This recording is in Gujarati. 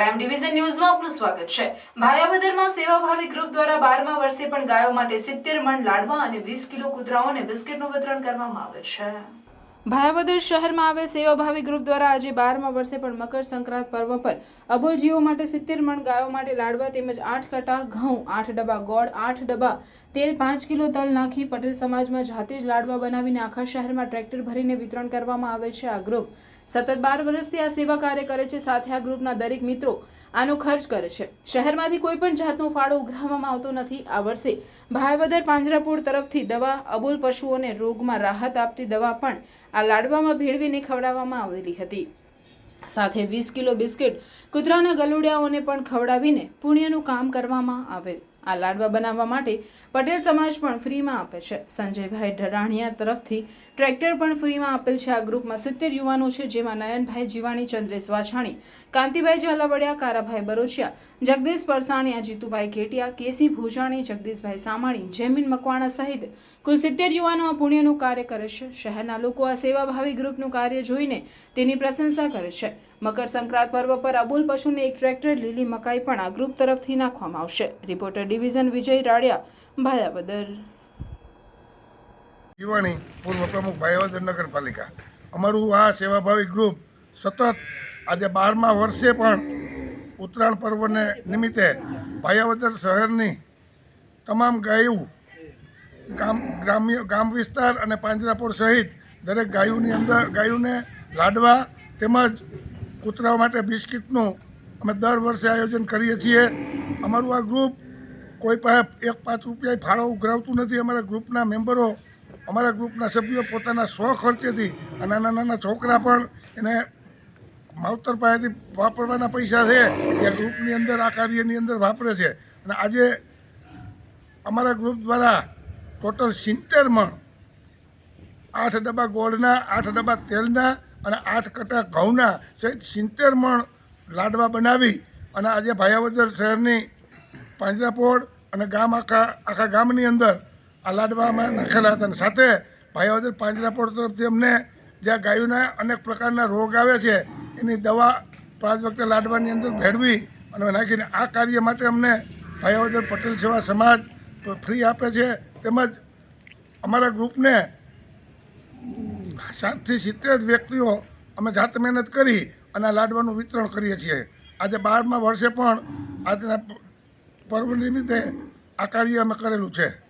ડિવિઝન ન્યૂઝમાં આપનું સ્વાગત છે. ભાયાબદરમાં સેવાભાવી ગ્રુપ દ્વારા બારમા વર્ષે પણ ગાયો માટે સિત્તેર મણ લાડવા અને વીસ કિલો કૂતરાઓને બિસ્કિટનું વિતરણ કરવામાં આવે છે. ભાયાવદર શહેરમાં આવે સેવાભાવી ગ્રુપ દ્વારા આજે બારમા વર્ષે પણ મકર સંક્રાંત પર્વ પર અબોલ જીવો માટે સિત્તેર મણ ગાયો માટે લાડવા તેમજ આઠ કટા ઘઉં, આઠ ડબ્બા ગોળ, આઠ ડબ્બા તેલ, પાંચ કિલો તલ નાખી પટેલ સમાજમાં જાતે જ લાડવા બનાવીને આખા શહેરમાં ટ્રેક્ટર ભરીને વિતરણ કરવામાં આવે છે આ ગ્રુપ. સતત બાર વર્ષથી આ સેવા કાર્ય કરે છે, સાથે આ ગ્રુપના દરેક મિત્રો આનો ખર્ચ કરે છે. શહેરમાંથી કોઈ પણ જાતનો ફાળો ઉઘરાવવામાં આવતો નથી. આ વર્ષે ભાયવદર પાંજરાપોળ તરફથી દવા, અબોલ પશુઓને રોગમાં રાહત આપતી દવા પણ આ લાડવામાં ભેળવીને ખવડાવવામાં આવેલી હતી. સાથે વીસ કિલો બિસ્કિટ કૂતરાના ગલુડિયાઓને પણ ખવડાવીને પુણ્યનું કામ કરવામાં આવેલ. આ લાડવા બનાવવા માટે પટેલ સમાજ પણ ફ્રીમાં આપે છે. સંજયભાઈ ઢરાણિયા તરફથી ટ્રેક્ટર પણ ફ્રીમાં આપેલ છે. આ ગ્રુપમાં સિત્તેર યુવાનો છે, જેમાં નયનભાઈ જીવાણી, ચંદ્રેશ વાછાણી, કાંતિભાઈ ઝાલાવડિયા, કારાભાઈ બરોચિયા, જગદીશ પરસાણીયા જીતુભાઈ કેટિયા કેસી ભૂજાણી, જગદીશભાઈ સામાણી, જેમીન મકવાણા સહિત કુલ સિત્તેર યુવાનો આ પુણ્યનું કાર્ય કરે છે. શહેરના લોકો આ સેવાભાવી ગ્રુપનું કાર્ય જોઈને તેની પ્રશંસા કરે છે. મકર સંક્રાંત પર્વ પર અબુલ પશુને એક ટ્રેક્ટર લીલી મકાઈ પણ આ ગ્રુપ તરફથી નાખવામાં આવશે. રિપોર્ટર ડિવિઝન વિજય રાડિયા ભાયાવદર જીવાણી પૂર્વ પ્રમુખ ભાયાવદર નગરપાલિકા. અમારું આ સેવાભાવી ગ્રુપ સતત આજે બારમા વર્ષે પણ ઉત્તરાયણ પર્વને નિમિત્તે ભાયાવદર શહેરની તમામ ગાયું, ગામ, ગ્રામ્ય, ગામ વિસ્તાર અને પાંજરાપોળ સહિત દરેક ગાયોની અંદર, ગાયોને લાડવા તેમજ કૂતરાઓ માટે બિસ્કિટનું અમે દર વર્ષે આયોજન કરીએ છીએ. અમારું આ ગ્રુપ કોઈ પાસે એક પાંચ રૂપિયા ફાળો ઉઘરાવતું નથી. અમારા ગ્રુપના મેમ્બરો, અમારા ગ્રુપના સભ્યો પોતાના સ્વ ખર્ચેથી નાના નાના છોકરા પણ એને માવતર પાસેથી વાપરવાના પૈસા છે, એ ગ્રુપની અંદર, આ કાર્યની અંદર વાપરે છે. અને આજે અમારા ગ્રુપ દ્વારા ટોટલ સિત્તેર મણ, આઠ ડબ્બા ગોળના, આઠ ડબ્બા તેલના અને આઠ કટા ઘઉંના સહિત સિત્તેર મણ લાડવા બનાવી અને આજે ભાયાવદર શહેરની પાંજરાપોળ અને ગામ આખા આખા ગામની અંદર આ લાડવામાં નાખેલા હતા. અને સાથે ભાયાવદર પાંજરાપોળ તરફથી અમને જ્યાં ગાયોના અનેક પ્રકારના રોગ આવે છે, એની દવા પાંચ વખતે લાડવાની અંદર ભેળવી અને નાખીને આ કાર્ય માટે અમને ભાઈઓદર પટેલ સેવા સમાજ ફ્રી આપે છે. તેમજ અમારા ગ્રુપને સાતથી સિત્તેર વ્યક્તિઓ અમે જાત મહેનત કરી અને આ લાડવાનું વિતરણ કરીએ છીએ. આજે બારમા વર્ષે પણ આજના પર્વ નિમિત્તે આ કાર્ય અમે કરેલું છે.